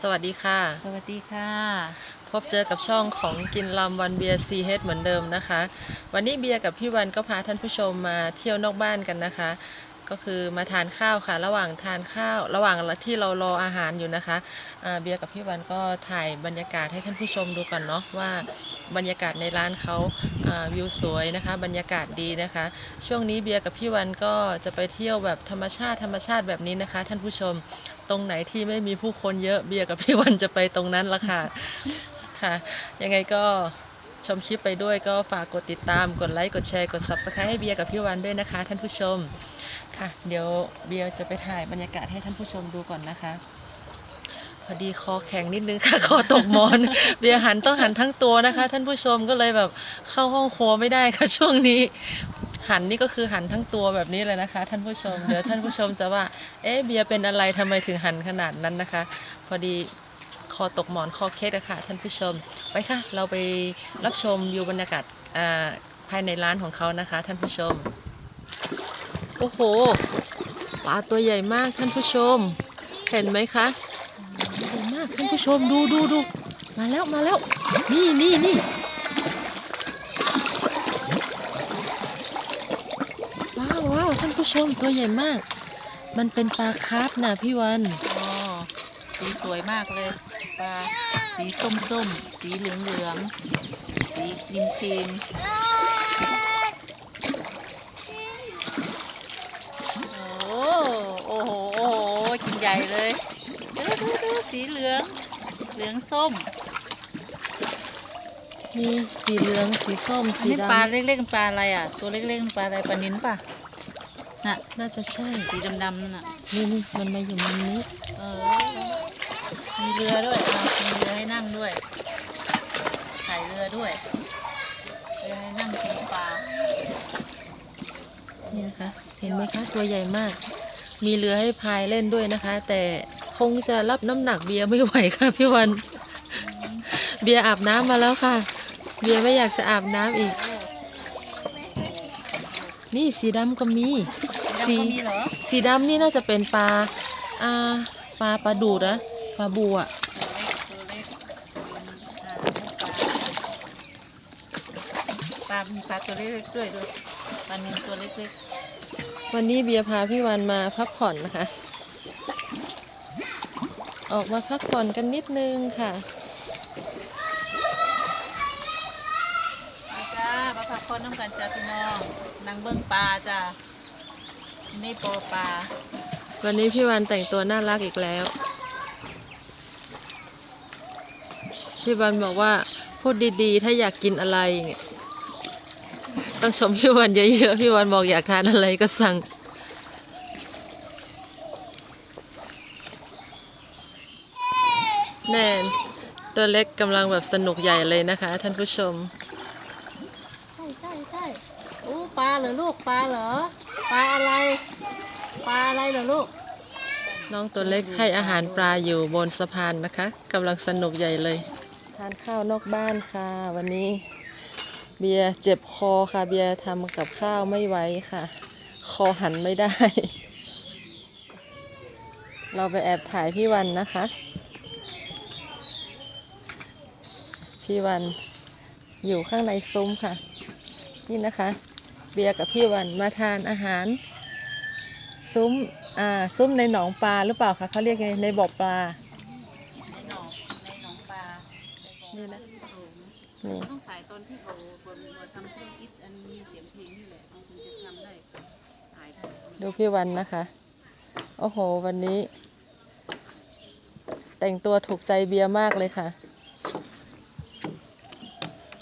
สวัสดีค่ะ สวัสดีค่ะ พบเจอกับช่องของกินลำวันเบียร์ซีเฮดเหมือนเดิมนะคะ วันนี้เบียร์กับพี่วันก็พาท่านผู้ชมมาเที่ยวนอกบ้านกันนะคะ ก็คือมาทานข้าวค่ะ ระหว่างทานข้าว ระหว่างที่เรารออาหารอยู่นะคะอ่าเบียร์กับพี่วันก็ถ่ายบรรยากาศให้ท่านผู้ชมดูก่อนเนาะว่าบรรยากาศในร้านเขาอ่าวิวสวยนะคะ บรรยากาศดีนะคะ ช่วงนี้เบียร์กับพี่วันก็จะไปเที่ยวแบบธรรมชาติธรรมชาติแบบนี้นะคะ ท่านผู้ชม ตรงไหนที่ไม่มีผู้คนเยอะเบียร์กับพี่วันจะไปตรงนั้นละค่ะค่ะ ยังไงก็ชมคลิปไปด้วยก็ฝากกดติดตามกดไลค์กดแชร์กด subscribe ให้เบียร์กับพี่วันด้วยนะคะ ท่านผู้ชมค่ะ เดี๋ยวเบียร์จะไปถ่ายบรรยากาศให้ท่านผู้ชมดูก่อนนะคะ พอดีคอแข็งนิดนึงค่ะคอตกหมอน เบียร์หันต้องหันทั้งตัวนะคะ ท่านผู้ชมก็เลยแบบเข้าห้องครัวไม่ได้ค่ะช่วงนี้ หันนี่ก็คือหันทั้งตัวแบบนี้เลยนะคะ ท่านผู้ชมเดี๋ยวท่านผู้ชมจะว่า เอ๊ะเบียร์เป็นอะไรทำไมถึงหันขนาดนั้นนะคะ พอดีคอตกหมอนคอเคล็ดอะค่ะท่านผู้ชมไปค่ะ เราไปรับชมวิวบรรยากาศภายในร้านของเขานะคะ ท่านผู้ชม โอ้โหปลาตัวใหญ่มากท่านผู้ชม เห็นไหมคะใหญ่มากท่านผู้ชมดูดูดูมาแล้วมาแล้ว นี่นี่นี่ว้าวว้าวท่าน ผู้ชมตัวใหญ่มาก มันเป็นปลาคาร์ฟนะพี่วันอ๋อสีสวยมากเลย ปลาสีส้มส้มๆสีเหลืองเหลืองๆสีครีมครีมโอ้โอ้โห โอ้โห กินใหญ่เลยดูดูดูสีเหลือง เหลืองส้ม มีสีเหลือง สีส้มอันสีนี้ดปลาเล็กๆมันปลาอะไรอะ ตัวเล็กๆมันปลาอะไร ปลานิ้นป่ะ น่ะำน่าจะใช่สีดำๆนั่นน่ะนี่นี่มันมาอยู่มุมนี้เออมีเรือด้วยอะมีเรือให้นั่งด้วยถ่ายเรือด้วยเรือให้นั่งกินปลานี่นะคะเห็นไหมคะตัวใหญ่มาก มีเรือให้พายเล่นด้วยนะคะ แต่คงจะรับน้ำหนักเบียร์ไม่ไหวค่ะพี่วัน เบียร์อาบน้ำมาแล้วค่ะ เบียร์ไม่อยากจะอาบน้ำอีก นี่สีดำก็มียัง สีก็มีเหรอสีดำนี่น่าจะเป็นปลาอ่าปลาปลาดูดนะปลาบัวตัวเล็กตัวเล็กปลามีปลาตัวเล็กๆด้วยด้วยปลานิลตัวเล็กวันนี้เบียร์พาพี่วันมาพักผ่อนนะคะ ออกมาพักผ่อนกันนิดนึงค่ะๆมาจ้ามาพักผ่อนน้ำกันจ้าพี่น้องนางเบิ้งปลาจ้า นี่โปรปลาวันนี้พี่วันแต่งตัวน่ารักอีกแล้ว พี่วันบอกว่าพูดดีๆ ถ้าอยากกินอะไรเงี้ยต้องชมพี่วันเยอะๆ พี่วันบอกอยากทานอะไรก็สั่ง แน่นตัวเล็กกำลังแบบสนุกใหญ่เลยนะคะท่านผู้ชม โอ้ปลาเหรอลูกปลาเหรอปลาอะไร ปลาอะไรเหรอลูกน้องตัวเล็กให้อาหารปลาอยู่บนสะพานนะคะกำลังสนุกใหญ่เลย ทานข้าวนอกบ้านค่ะ วันนี้ เบียร์เจ็บคอค่ะ เบียร์ทำกับข้าวไม่ไหวค่ะ คอหันไม่ได้ เราไปแอบถ่ายพี่วันนะคะ พี่วันอยู่ข้างในซุ้มค่ะ นี่นะคะ เบียร์กับพี่วันมาทานอาหาร ซุ้มอ่าซุ้มในหนองปลาหรือเปล่าคะเขาเรียกไงในบ่อปลาในหนองในหนองปลาในบ่อนี่นะโถงนี่ต้องถ่ายตอนที่เขาบนบนทำธุรกิจอันมีเสียงเพลงนี่แหละเราถึงจะทำได้ถ่ายได้ดูพี่วันนะคะ โอ้โห วันนี้ แต่งตัวถูกใจเบียร์มากเลยค่ะ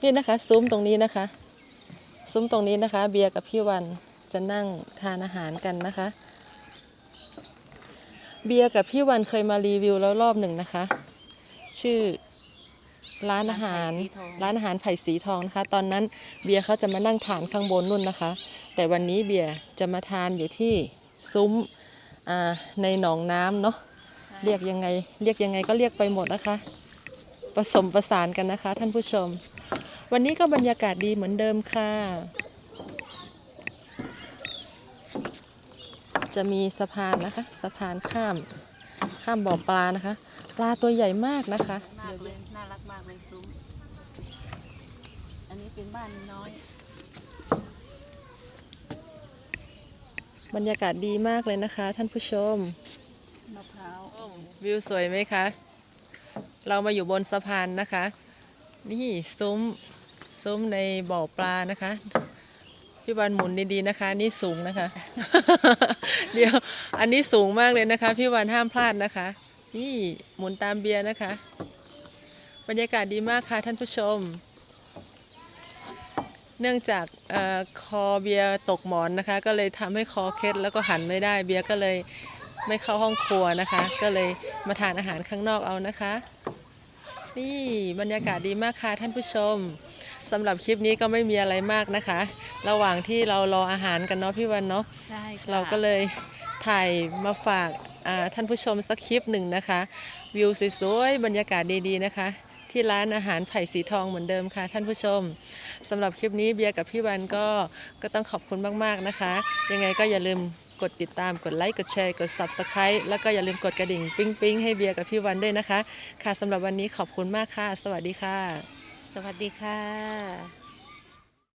นี่นะคะ ซุ้มตรงนี้นะคะ ซุ้มตรงนี้นะคะ เบียร์กับพี่วันจะนั่งทานอาหารกันนะคะ เบียร์กับพี่วันเคยมารีวิวแล้วรอบหนึ่งนะคะ ชื่อร้านอาหารร้านอาหารไผ่สีทองนะคะ ตอนนั้นเบียร์เขาจะมานั่งทานข้างบนนู่นนะคะ แต่วันนี้เบียร์จะมาทานอยู่ที่ซุ้มอ่าในหนองน้ำเนาะเรียกยังไง เรียกยังไงก็เรียกไปหมดนะคะ ผสมประสานกันนะคะ ท่านผู้ชม วันนี้ก็บรรยากาศดีเหมือนเดิมค่ะ จะมีสะพานนะคะ สะพานข้าม ข้ามบ่อปลานะคะ ปลาตัวใหญ่มากนะคะมากเลยน่ารักมากเลยซุ้ม อันนี้เป็นบ้านน้อย บรรยากาศดีมากเลยนะคะ ท่านผู้ชมมะพร้าววิวสวยไหมคะ เรามาอยู่บนสะพานนะคะ นี่ซุ้ม ซุ้มในบ่อปลานะคะ พี่วันหมุนดีๆนะคะ นี่สูงนะคะ เดี๋ยวอันนี้สูงมากเลยนะคะ พี่วันห้ามพลาดนะคะ นี่หมุนตามเบียร์นะคะ บรรยากาศดีมากค่ะท่านผู้ชม เนื่องจากเออคอเบียร์ตกหมอนนะคะ ก็เลยทำให้คอเคล็ดแล้วก็หันไม่ได้เบียร์ก็เลยไม่เข้าห้องครัวนะคะ ก็เลยมาทานอาหารข้างนอกเอานะคะ นี่บรรยากาศดีมากค่ะท่านผู้ชม สำหรับคลิปนี้ก็ไม่มีอะไรมากนะคะ ระหว่างที่เรารออาหารกันเนาะพี่วันเนาะใช่ค่ะเราก็เลยถ่ายมาฝากอ่าท่านผู้ชมสักคลิปหนึ่งนะคะ วิวสวยๆบรรยากาศดีๆนะคะ ที่ร้านอาหารไผ่สีทองเหมือนเดิมค่ะ ท่านผู้ชมสำหรับคลิปนี้เบียร์กับพี่วันก็ก็ต้องขอบคุณมากๆนะคะ ยังไงก็อย่าลืมกดติดตามกดไลค์กดแชร์กด Subscribe แล้วก็อย่าลืมกดกระดิ่ง ปิ๊งปิ๊งๆให้เบียร์กับพี่วันด้วยนะคะ ค่ะสำหรับวันนี้ขอบคุณมากค่ะ สวัสดีค่ะ สวัสดีค่ะ